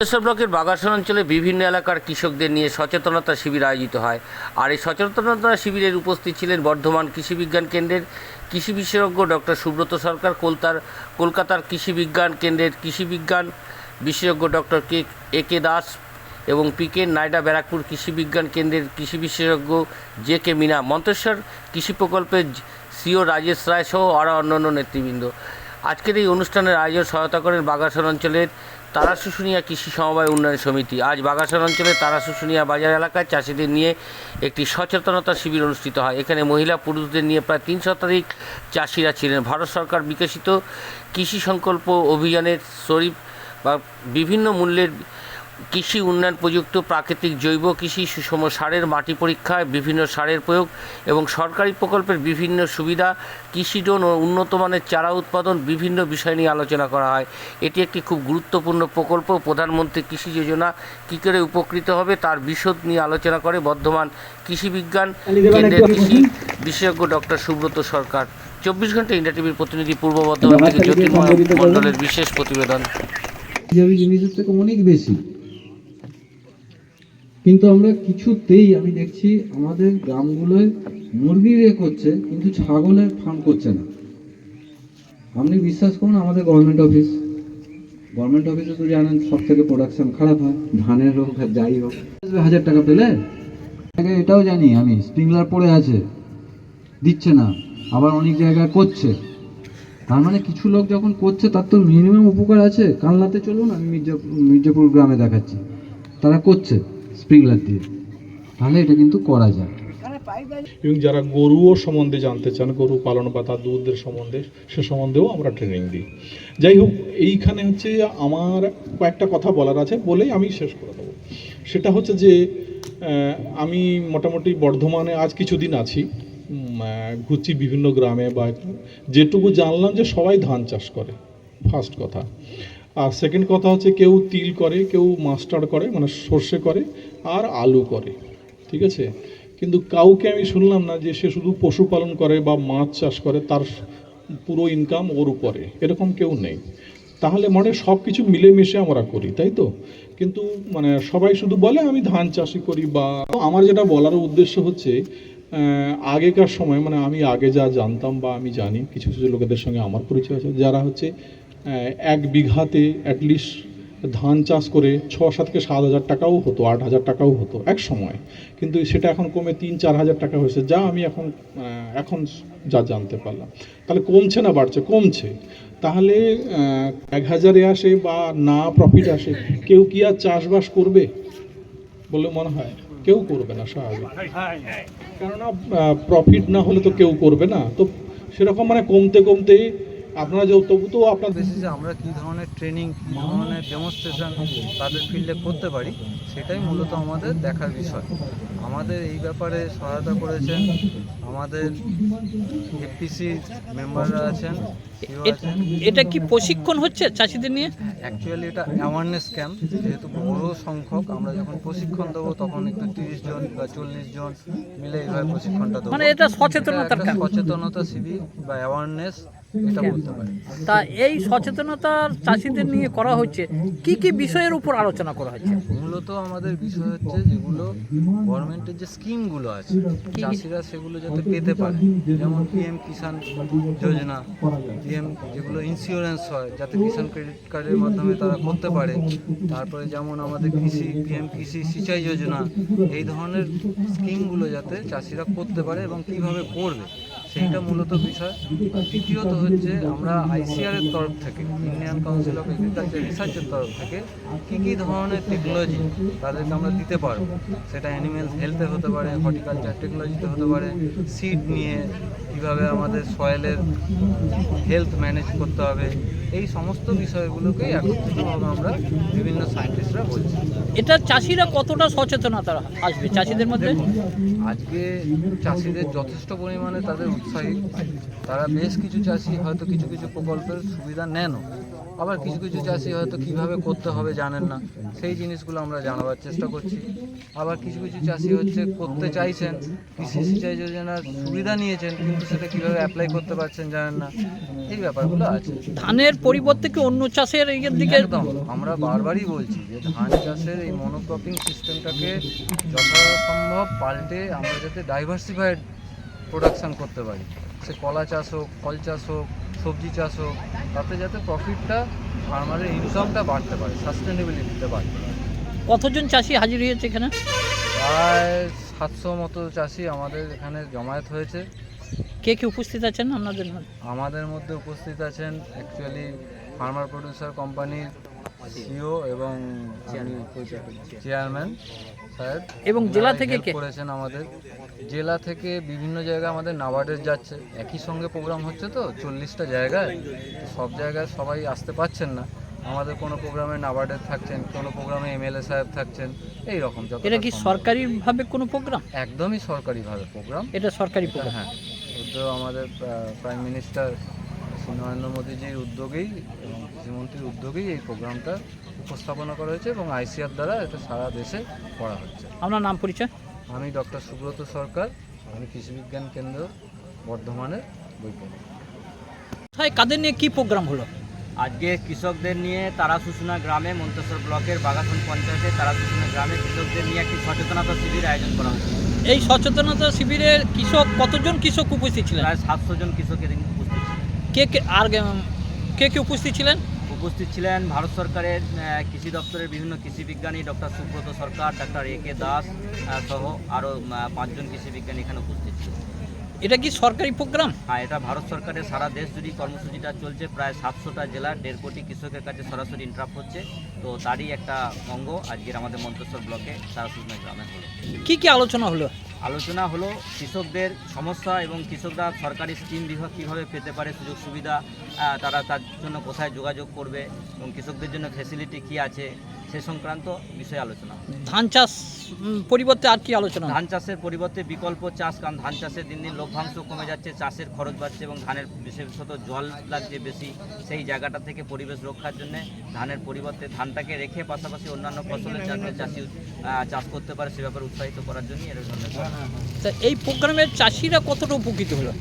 মন্তেশ্বর ব্লকের বাগাসন অঞ্চলে বিভিন্ন এলাকার কৃষকদের নিয়ে সচেতনতা শিবির আয়োজিত হয়। আর এই সচেতনতা শিবিরের উপস্থিত ছিলেন বর্ধমান কৃষি বিজ্ঞান কেন্দ্রের কৃষি বিশেষজ্ঞ ডক্টর সুব্রত সরকার, কলতার, কলকাতার কৃষি বিজ্ঞান কেন্দ্রের কৃষি বিজ্ঞান বিশেষজ্ঞ ডক্টর কে, এ কে দাস এবং পি কে নাইডা ব্যারাকপুর কৃষি বিজ্ঞান কেন্দ্রের কৃষি বিশেষজ্ঞ জে কে মিনা, মন্তেশ্বর কৃষি প্রকল্পের সিও রাজেশ রায় সহ আরও অন্যান্য নেতৃবৃন্দ। আজকের এই অনুষ্ঠানের আয়োজন সহায়তা করেন বাগাসন অঞ্চলের তারা শুশুনিয়া কৃষি সমবায় উন্নয়ন সমিতি। আজ বাগাসন অঞ্চলে তারা শুশুনিয়া বাজার এলাকায় চাষিদের নিয়ে একটি সচেতনতা শিবির অনুষ্ঠিত হয়। এখানে মহিলা পুরুষদের নিয়ে প্রায় তিন শতাধিক চাষিরা ছিলেন। ভারত সরকার বিকশিত কৃষি সংকল্প অভিযানের শরীফ বা বিভিন্ন মূল্যের কৃষি উন্নয়ন প্রযুক্ত প্রাকৃতিক জৈব কৃষি সুষম সারের মাটি পরীক্ষায় বিভিন্ন সারের প্রয়োগ এবং সরকারি প্রকল্পের বিভিন্ন সুবিধা কৃষি ও উন্নত মানের চারা উৎপাদন বিভিন্ন বিষয় নিয়ে আলোচনা করা হয়। এটি একটি খুব গুরুত্বপূর্ণ প্রকল্প। প্রধানমন্ত্রী কৃষি যোজনা কী করে উপকৃত হবে তার বিশদ নিয়ে আলোচনা করে বর্ধমান কৃষি বিজ্ঞান কেন্দ্রের কৃষি বিশেষজ্ঞ ডক্টর সুব্রত সরকার। চব্বিশ ঘণ্টা ইন্ডিয়া টিভির প্রতিনিধি পূর্ব বর্ধমান থেকে জ্যোতির্ময় মণ্ডলের বিশেষ প্রতিবেদন। জিনিসের থেকে অনেক বেশি। কিন্তু আমরা কিছুতেই, আমি দেখছি আমাদের গ্রামগুলোয় মুরগি রেক করছে কিন্তু ছাগলের ফার্ম করছে না। আপনি বিশ্বাস করুন, আমাদের গভর্নমেন্ট অফিস গভর্নমেন্ট অফিসে তো জানেন সব থেকে প্রোডাকশন খারাপ হয়, ধানের হোক আর যাই হোক। হাজার টাকা পেলে? এটাও জানি আমি, স্প্রিংলার পড়ে আছে, দিচ্ছে না, আবার অনেক জায়গায় করছে। তার মানে কিছু লোক যখন করছে, তার তো মিনিমাম উপকার আছে। কালনাতে চলুন, আমি মির্জাপুর মির্জাপুর গ্রামে দেখাচ্ছি, তারা করছে। স্প্রিংলার দিয়ে। তাহলে এটা কিন্তু করা যায়। এবং যারা গরুও সম্বন্ধে জানতে চান, গরু পালন বা তার দুধের সম্বন্ধে, সে সম্বন্ধেও আমরা ট্রেনিং দিই। যাই হোক, এইখানে হচ্ছে আমার কয়েকটা কথা বলার আছে বলেই আমি শেষ করে দেবো। সেটা হচ্ছে যে আমি মোটামুটি বর্ধমানে আজ কিছুদিন আছি। ঘুরছি বিভিন্ন গ্রামে বা যেটুকু জানলাম যে সবাই ধান চাষ করে। ফার্স্ট কথা। আর সেকেন্ড কথা হচ্ছে কেউ তিল করে, কেউ মাস্টার্ড করে মানে সর্ষে করে আর আলু করে, ঠিক আছে? কিন্তু কাউকে আমি শুনলাম না যে সে শুধু পশুপালন করে বা মাছ চাষ করে, তার পুরো ইনকাম ওর উপরে, এরকম কেউ নেই। তাহলে মানে সব কিছু মিলেমিশে আমরা করি, তাই তো? কিন্তু মানে সবাই শুধু বলে, আমি ধান চাষই করি বা আমার যেটা বলার উদ্দেশ্য হচ্ছে আগেকার সময় মানে আমি আগে যা জানতাম বা আমি জানি, কিছু কিছু লোকেদের সঙ্গে আমার পরিচয় আছে, যারা হচ্ছে এক বিঘাতে অ্যাটলিস্ট ধান চাষ করে ছ সাত থেকে সাত হাজার টাকাও হতো, আট হাজার টাকাও হতো এক সময়। কিন্তু সেটা এখন কমে তিন, চার হাজার টাকা হয়েছে, যা আমি এখন এখন যা জানতে পারলাম। তাহলে কমছে না বাড়ছে? কমছে। তাহলে এক হাজারে আসে বা না প্রফিট আসে, কেউ কি আর চাষবাস করবে বলে মনে হয়? কেউ করবে না স্বাভাবিক। কেননা প্রফিট না হলে তো কেউ করবে না। তো সেরকম মানে কমতে কমতে আপনারা যে তবু তো আপনার বেসিসে আমরা কী ধরনের ট্রেনিং কী ধরনের ডেমনস্ট্রেশন তাদের ফিল্ডে করতে পারি সেটাই মূলত আমাদের দেখার বিষয়। আমাদের এই ব্যাপারে সহায়তা করেছেন আমাদের এফপিসি মেম্বাররা আছেন এটা কি প্রশিক্ষণ হচ্ছে চাষিদের নিয়ে? অ্যাকচুয়ালি এটা অ্যাওয়ারনেস ক্যাম্প যেহেতু বড় সংখ্যক আমরা যখন প্রশিক্ষণ দেবো তখন একটু তিরিশ জন বা চল্লিশ জন মিলে এইভাবে প্রশিক্ষণটা দেবো। মানে এটা ক্যাম্প সচেতনতা শিবির বা অ্যাওয়ারনেস এটা বলতে পারি। তা এই সচেতনতার চাষিদের নিয়ে করা হচ্ছে কি কি বিষয়ের উপর আলোচনা করা হচ্ছে? মূলত আমাদের বিষয় হচ্ছে যেগুলো গভর্নমেন্টের যে স্কিমগুলো আছে চাষিরা সেগুলো যাতে পেতে পারে। যেমন পিএম কিষাণ যোজনা পিএম যেগুলো ইন্স্যুরেন্স হয় যাতে কিষাণ ক্রেডিট কার্ডের মাধ্যমে তারা করতে পারে। তারপরে যেমন আমাদের কৃষি পিএম কৃষি সিঁচাই যোজনা এই ধরনের স্কিমগুলো যাতে চাষিরা করতে পারে এবং কীভাবে করবে। সেইটা মূলত বিষয়। দ্বিতীয়ত হচ্ছে আমরা আইসিআর এর তরফ থেকে, ইন্ডিয়ান কাউন্সিল অফ এগ্রিকালচার রিসার্চের তরফ থেকে কী কী ধরনের টেকনোলজি তাদেরকে আমরা দিতে পারব? সেটা অ্যানিমেল হেলথে হতে পারে হর্টিকালচার টেকনোলজিতে হতে পারে সিড নিয়ে কীভাবে আমাদের সয়েলের হেলথ ম্যানেজ করতে হবে, এই সমস্ত বিষয়গুলোকেই একত্রিতভাবে আমরা বিভিন্ন সায়েন্টিস্টরা বলছি। এটা চাষিরা কতটা সচেতনতা আসবে চাষিদের মধ্যে? আজকে চাষিদের যথেষ্ট পরিমাণে তাদের উৎসাহী। তারা বেশ কিছু চাষি হয়তো কিছু কিছু প্রকল্পের সুবিধা নেনও। আবার কিছু কিছু চাষি হয়তো কীভাবে করতে হবে জানেন না। সেই জিনিসগুলো আমরা জানাবার চেষ্টা করছি। আবার কিছু কিছু চাষি হচ্ছে করতে চাইছেন কৃষি সিঁচাই যোজনার সুবিধা নিয়েছেন কিন্তু সেটা কীভাবে অ্যাপ্লাই করতে পারছেন জানেন না। এই ব্যাপারগুলো আছে। ধানের পরিবর্তে কি অন্য চাষের ইয়ের দিকে একদম আমরা বারবারই বলছি যে ধান চাষের এই মনোক্রপিং সিস্টেমটাকে যথাসম্ভব পাল্টে আমরা যাতে ডাইভার্সিফাইড প্রোডাকশন করতে পারি। সে কলা চাষ হোক ফল চাষ হোক সবজি চাষ হোক তাতে যাতে প্রফিটটা ফার্মারের ইনকামটা বাড়তে পারে সাস্টেনেবিলিটিটা বাড়তে পারে। কতজন চাষি হাজির হয়েছে এখানে? প্রায় সাতশো মতো চাষি আমাদের এখানে জমায়েত হয়েছে। কে কে উপস্থিত আছেন আপনাদের আমাদের মধ্যে উপস্থিত আছেন অ্যাকচুয়ালি ফার্মার প্রডিউসার কোম্পানির সিও এবং চেয়ারম্যান সাহেব এবং জেলা থেকে কে? করেছেন আমাদের। জেলা থেকে বিভিন্ন জায়গায় আমাদের নাবার্ডের যাচ্ছে। একই সঙ্গে প্রোগ্রাম হচ্ছে তো চল্লিশটা জায়গায়। সব জায়গায় সবাই আসতে পারছেন না। আমাদের কোনো প্রোগ্রামে নাবার্ডের থাকছেন কোনো প্রোগ্রামে এমএলএ সাহেব থাকছেন এই রকম এটা কি সরকারিভাবে কোনো প্রোগ্রাম একদমই সরকারিভাবে প্রোগ্রাম এটা সরকারি প্রোগ্রাম হ্যাঁ। তো আমাদের প্রাইম মিনিস্টার শ্রী নরেন্দ্র মোদীজির উদ্যোগেই এবং কৃষিমন্ত্রীর উদ্যোগেই এই প্রোগ্রামটা উপস্থাপনা করা হয়েছে এবং আইসিআর দ্বারা এটা সারা দেশে করা হচ্ছে। আপনার নাম পরিচয়? আমি ডক্টর সুব্রত সরকার আমি কৃষি বিজ্ঞান কেন্দ্র বর্ধমানের বৈজ্ঞানিক কোথায় কাদের নিয়ে কি প্রোগ্রাম হলো? আজকে কৃষকদের নিয়ে তারা শুশুনা গ্রামে মন্তেশ্বর ব্লকের বাগাসন পঞ্চায়েতে তারা শুশুনা গ্রামে কৃষকদের নিয়ে একটি সচেতনতা শিবির আয়োজন করা হয়েছে। এই সচেতনতা শিবিরে কৃষক কতজন কৃষক উপস্থিত ছিলেন? প্রায় সাতশো জন কৃষকের উপস্থিত ছিলেন। কে কে আর কে কে উপস্থিত ছিলেন? উপস্থিত ছিলেন ভারত সরকারের কৃষি দপ্তরের বিভিন্ন কৃষি বিজ্ঞানী doctor Subrata Sarkar doctor A K Das সহ আরও পাঁচজন কৃষি বিজ্ঞানী এখানে উপস্থিত ছিলেন এটা কি সরকারি প্রোগ্রাম? হ্যাঁ এটা ভারত সরকারের সারা দেশ জুড়ে কর্মসূচিটা চলছে প্রায় সাতশোটা জেলার দেড় কোটি কৃষকের কাছে সরাসরি ইন্টারাপ হচ্ছে। তো তারই একটা অঙ্গ আজকের আমাদের মন্তেশ্বর ব্লকে তারাসুজনা গ্রামে হলো কি কি আলোচনা হলো? আলোচনা হলো কৃষকদের সমস্যা এবং কৃষকরা সরকারি স্কিম বিভাগ কীভাবে পেতে পারে সুযোগ সুবিধা তারা তার জন্য কোথায় যোগাযোগ করবে এবং কৃষকদের জন্য ফেসিলিটি কী আছে? সে সংক্রান্ত বিষয়ে আলোচনা ধান চাষ পরিবর্তে আর কি আলোচনা ধান চাষের পরিবর্তে বিকল্প চাষ কারণ ধান চাষের দিন দিন লভ্যাংশ কমে যাচ্ছে চাষের খরচ বাড়ছে এবং ধানের বিশেষত জল লাগছে বেশি সেই জায়গাটা থেকে পরিবেশ রক্ষার জন্য ধানের পরিবর্তে ধানটাকে রেখে পাশাপাশি অন্যান্য ফসলের যাতে চাষি চাষ করতে পারে সে ব্যাপারে উৎসাহিত করার জন্য এর ধরনের এই প্রোগ্রামের চাষিরা কতটা উপকৃত হলো?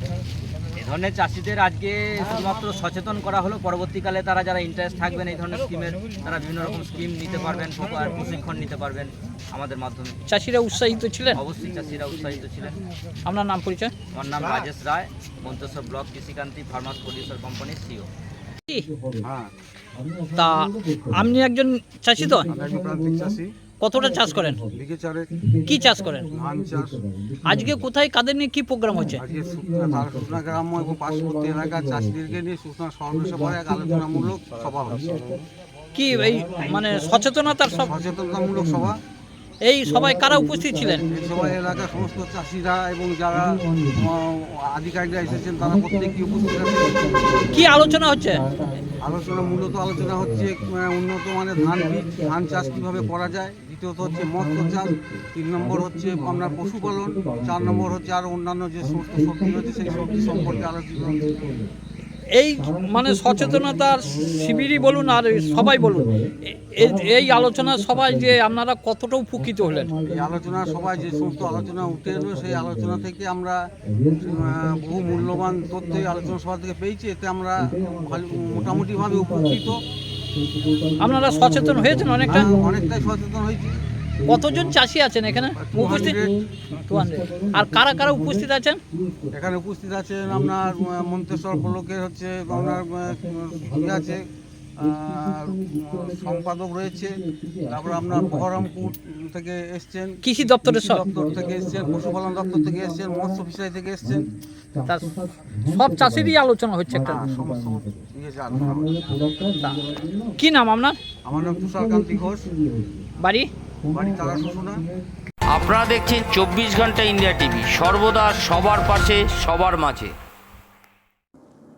ধরনের চাষিদের আজকে শুধুমাত্র সচেতন করা হলো। পরবর্তীকালে তারা যারা ইন্টারেস্ট থাকবেন এই ধরনের স্কিমের তারা বিভিন্ন রকম স্কিম নিতে পারবেন প্রশিক্ষণ নিতে পারবেন আমাদের মাধ্যমে। চাষিরা উৎসাহিত ছিলেন? অবশ্যই চাষিরা উৎসাহিত ছিলেন। আপনার নাম পরিচয়? আমার নাম Rajesh Roy Manteswar block Krishikanti farmers producer কোম্পানির সিও। তা আপনি একজন চাষি তো? একজন প্রান্তিক চাষি। কতটা চাষ করেন? বিঘে কি চাষ করেন? ধান চাষ। আজকে কোথায় কাদের নিয়ে কি প্রোগ্রাম হচ্ছে? আজকে এবং পার্শ্ববর্তী এলাকার চাষিদেরকে নিয়ে এক আলোচনামূলক সভা হচ্ছে। কি এই মানে সচেতনতার সব সচেতনতামূলক সভা। এই সবাই কারা উপস্থিত ছিলেন? সভায় এলাকার সমস্ত চাষিরা এবং যারা আধিকারিকরা এসেছেন তারা প্রত্যেকেই উপস্থিত আছেন। কি আলোচনা হচ্ছে? আলোচনা মূলত আলোচনা হচ্ছে উন্নত মানের ধান বীজ ধান চাষ কীভাবে করা যায় দ্বিতীয়ত হচ্ছে মৎস্য চাষ তিন নম্বর হচ্ছে আপনার পশুপালন চার নম্বর হচ্ছে আর অন্যান্য যে সমস্ত সবজি রয়েছে সেই সবজি সম্পর্কে আলোচনা এই মানে সচেতনতার শিবিরই বলুন আর সবাই বলুন এই- আলোচনা সবাই যে আপনারা কতটা উপকৃত হলেন? এই আলোচনা সবাই যে সমস্ত আলোচনা উঠে এলো সেই আলোচনা থেকে আমরা বহু মূল্যবান তথ্য এই আলোচনা সভা থেকে পেয়েছি। এতে আমরা মোটামুটিভাবে উপকৃত। আপনারা সচেতন হয়েছেন অনেকটা? অনেকটাই সচেতন হয়েছি। কতজন চাষি আছেন এখানে? উপস্থিত? 200 200 আর কারা কারা উপস্থিত আছেন? এখানে উপস্থিত আছেন আপনার মন্তেশ্বর ব্লকের হচ্ছে আপনার ইয়ে আছে। সম্পাদক রয়েছে তারপর আপনার বহরমপুর থেকে এসছেন কৃষি দপ্তরের সব দপ্তর থেকে এসছেন পশুপালন দপ্তর থেকে এসছেন মৎস্য ফিশারি থেকে এসছেন। তা সব চাষিরই আলোচনা হচ্ছে একটা। হ্যাঁ, সমস্ত ইয়ে কি নাম আপনার? আমার নাম তুষারকান্তি ঘোষ। বাড়ি? বাড়ি তারা শুশুনা আপনারা দেখছেন চব্বিশ ঘণ্টা ইন্ডিয়া টিভি সর্বদা সবার পাশে সবার মাঝে।